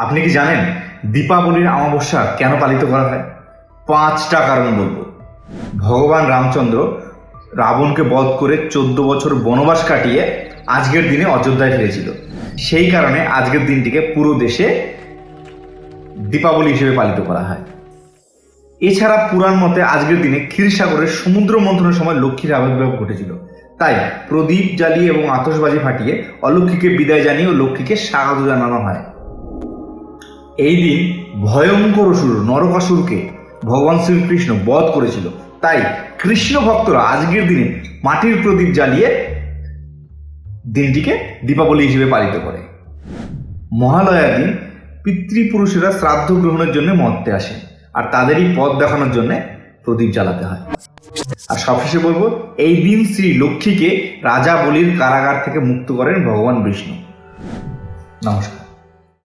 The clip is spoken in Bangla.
আপনি কি জানেন দীপাবলির অমাবস্যা কেন পালিত করা হয়? পাঁচটা কারণ বলব। ভগবান রামচন্দ্র রাবণকে বধ করে চোদ্দ বছর বনবাস কাটিয়ে আজকের দিনে অযোধ্যায় ফিরেছিল। সেই কারণে আজকের দিনটিকে পুরো দেশে দীপাবলি হিসেবে পালিত করা হয়। এছাড়া পুরাণ মতে আজকের দিনে ক্ষীরসাগরের সমুদ্র মন্থনের সময় লক্ষ্মীর আবির্ভাব ঘটেছিল। তাই প্রদীপ জ্বালিয়ে এবং আতশবাজি ফাটিয়ে অলক্ষ্মীকে বিদায় জানিয়ে ও লক্ষ্মীকে স্বাগত জানানো হয়। এই দিন ভয়ঙ্কর অসুর নরকাসুরকে ভগবান শ্রীকৃষ্ণ বধ করেছিল। তাই কৃষ্ণ ভক্তরা আজকের দিনে মাটির প্রদীপ জ্বালিয়ে দিনটিকে দীপাবলি হিসেবে পালিত করে। মহালয়া দিন পিতৃপুরুষেরা শ্রাদ্ধ গ্রহণের জন্য মর্তে আসে আর তাদেরই পথ দেখানোর জন্য প্রদীপ জ্বালাতে হয়। আর সবশেষে বলব, এই দিন শ্রী লক্ষ্মীকে রাজা বলির কারাগার থেকে মুক্ত করেন ভগবান বিষ্ণু। নমস্কার।